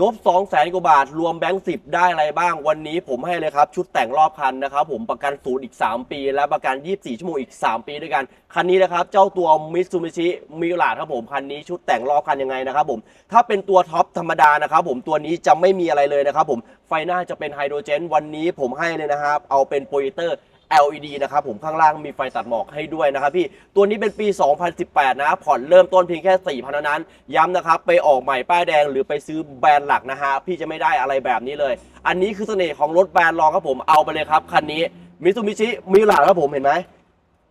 งบ 2 0 0แสนกว่าบาท รวมแบงค์สิได้อะไรบ้าง วันนี้ผมให้เลยครับ ชุดแต่งรอบคันนะครับ ผมประกันศูนย์อีก 3 ปี และประกัน 24 ชั่วโมงอีก 3 ปีด้วยกัน คันนี้นะครับ เจ้าตัว Mitsubishi m i r a ครับผม คันนี้ชุดแต่งรอบคันยังไงนะครับผม ถ้าเป็นตัวท็อปธรรมดานะครับผม ตัวนี้จะไม่มีอะไรเลยนะครับผม ไฟหน้าจะเป็นไฮโดรเจน วันนี้ผมให้เลยนะครับ เอาเป็นโปรเจคเตอร์ LED นะครับผมข้างล่างมีไฟตัดหมอกให้ด้วยนะครับพี่ตัวนี้เป็นปี 2018 นะผ่อนเริ่มต้นเพียงแค่4,000นั้น ย้ำนะครับไปออกใหม่ป้ายแดงหรือไปซื้อแบรนด์หลักนะฮะพี่จะไม่ได้อะไรแบบนี้เลย อันนี้คือเสน่ห์ของรถแบรนด์รองครับผมเอาไปเลยครับคันนี้มิซูบิชิมิลาครับผมเห็นไหม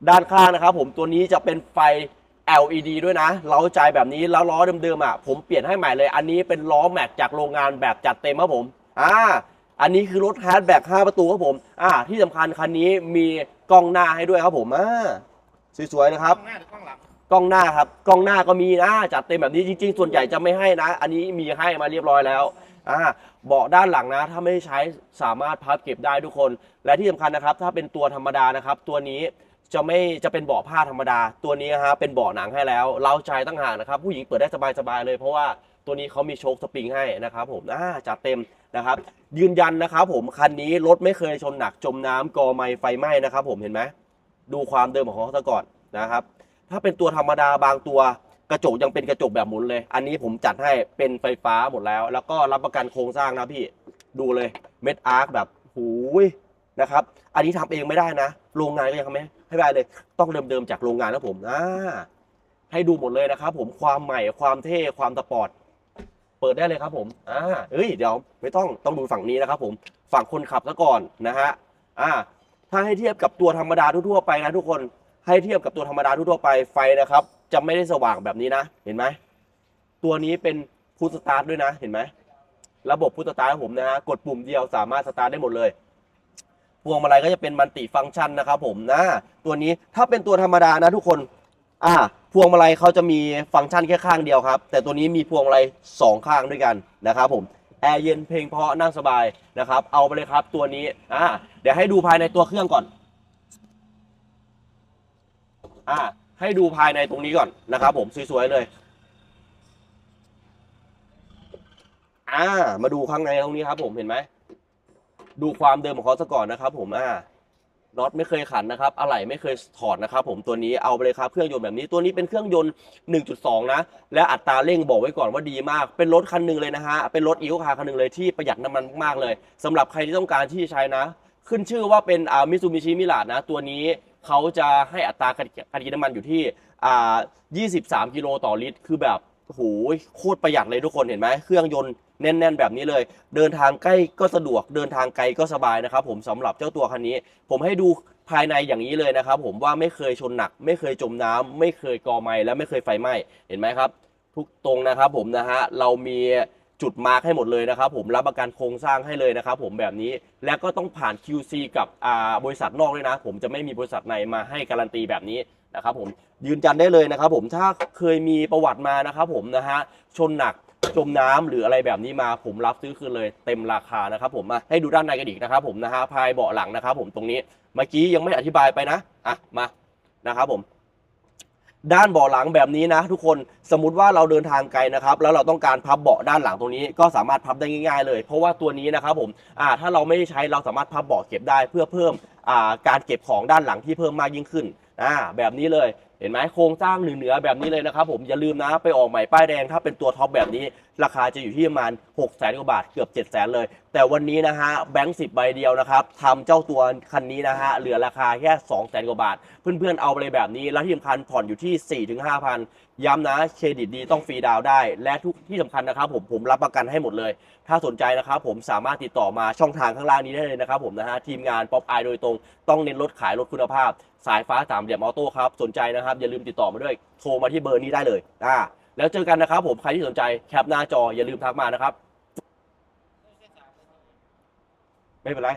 ด้านข้างนะครับผมตัวนี้จะเป็นไฟ LED ด้วยนะ เล้าใจแบบนี้แล้วล้อเดิมๆอะผมเปลี่ยนให้ใหม่เลย อันนี้เป็นล้อแม็กจากโรงงานแบบจัดเต็มครับผม อ่า อันนี้คือรถแฮชแบ็ก5ประตูครับผมอ่าที่สำคัญคันนี้มีกล้องหน้าให้ด้วยครับผมอ่าสวยๆนะครับ กล้องหน้าหรือกล้องหลังกล้องหน้าครับ กล้องหน้าก็มีนะจัดเต็มแบบนี้จริง ๆ ส่วนใหญ่จะไม่ให้นะ อันนี้มีให้มาเรียบร้อยแล้วอ่าเบาะด้านหลังนะ ถ้าไม่ได้ใช้สามารถพับเก็บได้ทุกคน และที่สำคัญนะครับ ถ้าเป็นตัวธรรมดานะครับ ตัวนี้จะไม่จะเป็นเบาะผ้าธรรมดา ตัวนี้ฮะเป็นเบาะหนังให้แล้ว เราใจตั้งหางนะครับ ผู้หญิงเปิดได้สบายๆเลยเพราะว่า ตัวนี้เขามีโชคสปริงให้นะครับผมอ่าจัดเต็มนะครับ ยืนยันนะครับผมคันนี้รถไม่เคยชนหนักจมน้ำกอไม้ไฟไหม้นะครับ ผมเห็นไหมดูความเดิมของเขาซะก่อนนะครับ ถ้าเป็นตัวธรรมดาบางตัวกระจกยังเป็นกระจกแบบหมุนเลย อันนี้ผมจัดให้เป็นไฟฟ้าหมดแล้ว แล้วก็รับประกันโครงสร้างนะพี่ ดูเลยเม็ดอาร์คแบบหูยนะครับ อันนี้ทำเองไม่ได้นะ โรงงานก็ยังทำไม่ให้ได้เลย ต้องเดิมๆจากโรงงานนะผมอ่าให้ดูหมดเลยนะครับผมความใหม่ความเท่ความสปอร์ต เปิดได้เลยครับผมอ่าเอ้ยเดี๋ยวไม่ต้องต้องดูฝั่งนี้นะครับผมฝั่งคนขับซะก่อนนะฮะอ่าถ้าให้เทียบกับตัวธรรมดาทั่วๆไปนะทุกคนให้เทียบกับตัวธรรมดาทั่วๆไปไฟนะครับ จะไม่ได้สว่างแบบนี้นะ เห็นไหมตัวนี้เป็นพุทสตาร์ทด้วยนะเห็นไหมระบบพุทสตาร์ทผมนะฮะกดปุ่มเดียวสามารถสตาร์ทได้หมดเลยพวงมาลัยก็จะเป็นมัลติฟังก์ชันนะครับผมนะตัวนี้ถ้าเป็นตัวธรรมดานะทุกคน อ่าพวงมาลัยเขาจะมีฟังก์ชันแค่ข้างเดียวครับ แต่ตัวนี้มีพวงมาลัยสองข้างด้วยกันนะครับผมแอร์เย็นเพลงเพราะนั่งสบายนะครับเอาไปเลยครับตัวนี้อ่าเดี๋ยวให้ดูภายในตัวเครื่องก่อนอ่าให้ดูภายในตรงนี้ก่อนนะครับผมสวยๆเลยอ่ามาดูข้างในตรงนี้ครับผมเห็นไหมดูความเดิมของเขาซะก่อนนะครับผมอ่า น็อตไม่เคยขันนะครับ อะไหล่ไม่เคยถอดนะครับผมตัวนี้เอาไปเลยครับเครื่องยนต์แบบนี้ ตัวนี้เป็นเครื่องยนต์ 1.2 นะ และอัตราเร่งบอกไว้ก่อนว่าดีมาก เป็นรถคันหนึ่งเลยนะฮะ เป็นรถอีโคคาร์คันหนึ่งเลยที่ประหยัดน้ำมันมากๆเลยสำหรับใครที่ต้องการที่จะใช้นะ ขึ้นชื่อว่าเป็นอ่ามิซูบิชิมิลาดนะ ตัวนี้เขาจะให้อัตราการการกินน้ำมันอยู่ที่อ่า23 กิโลต่อลิตร คือแบบ โอ้โหโคตรประหยัดเลยทุกคนเห็นไหมเครื่องยนต์แน่น ๆ แบบนี้เลย เดินทางใกล้ก็สะดวกเดินทางไกลก็สบายนะครับผมสำหรับเจ้าตัวคันนี้ ผมให้ดูภายในอย่างนี้เลยนะครับผมว่าไม่เคยชนหนัก ไม่เคยจมน้ำไม่เคยกอไม้และไม่เคยไฟไหม้เห็นไหมครับ ทุกตรงนะครับผมนะฮะเรามีจุดมาร์คให้หมดเลยนะครับผมรับประกันโครงสร้างให้เลยนะครับผมแบบนี้แล้วก็ต้องผ่าน QC กับอ่าบริษัทนอกด้วยนะ ผมจะไม่มีบริษัทในมาให้การันตีแบบนี้ นะครับผมยืนยันได้เลยนะครับผมถ้าเคยมีประวัติมานะครับผมนะฮะชนหนักจมน้ำหรืออะไรแบบนี้มาผมรับซื้อคืนเลยเต็มราคานะครับผมมาให้ดูด้านในกันอีกนะครับผมนะฮะภายเบาะหลังนะครับผมตรงนี้เมื่อกี้ยังไม่อธิบายไปนะอะมานะครับผม ด้านเบาะหลังแบบนี้นะ ทุกคนสมมติว่าเราเดินทางไกลนะครับ แล้วเราต้องการพับเบาะด้านหลังตรงนี้ ก็สามารถพับได้ง่ายๆ เลย เพราะว่าตัวนี้นะครับผมอ่าถ้าเราไม่ได้ใช้เราสามารถพับเบาะเก็บได้เพื่อเพิ่มอ่าการเก็บของด้านหลังที่เพิ่มมากยิ่งขึ้น อ่าแบบนี้เลย เห็นไหมโครงสร้างเหนือๆแบบนี้เลยนะครับผมอย่าลืมนะไปออกใหม่ป้ายแดงถ้าเป็นตัวท็อปแบบนี้ ราคาจะอยู่ที่ประมาณ6 0 0 0 0 0กว่าบาทเกือบ7 0 0 0 0 0เลย แต่วันนี้นะฮะแบงค์สิบใบเดียวนะครับทำเจ้าตัวคันนี้นะฮะเหลือราคาแค่2 0 0 0 0 0กว่าบาท เพื่อนๆเอาไปเลยแบบนี้ แล้วที่สำคัญผ่อนอยู่ที่4ถึง5,000 ย้ำนะเครดิตดีต้องฟรีดาวได้ และทุกที่สำคัญนะครับผมผมรับประกันให้หมดเลย ถ้าสนใจนะครับผมสามารถติดต่อมาช่องทางข้างล่างนี้ได้เลยนะครับผมนะฮะทีมงานป๊อปไอโดยตรงต้องเน้นรถขายรถคุณภาพ สายฟ้าสามเหลี่ยมออโต้ครับสนใจนะฮนะครับอย่าลืมติดต่อมาด้วยโทรมาที่เบอร์นี้ได้เลยอ่าแล้วเจอกันนะครับผมใครที่สนใจแคปหน้าจออย่าลืมทักมานะครับ ไม่เป็นไร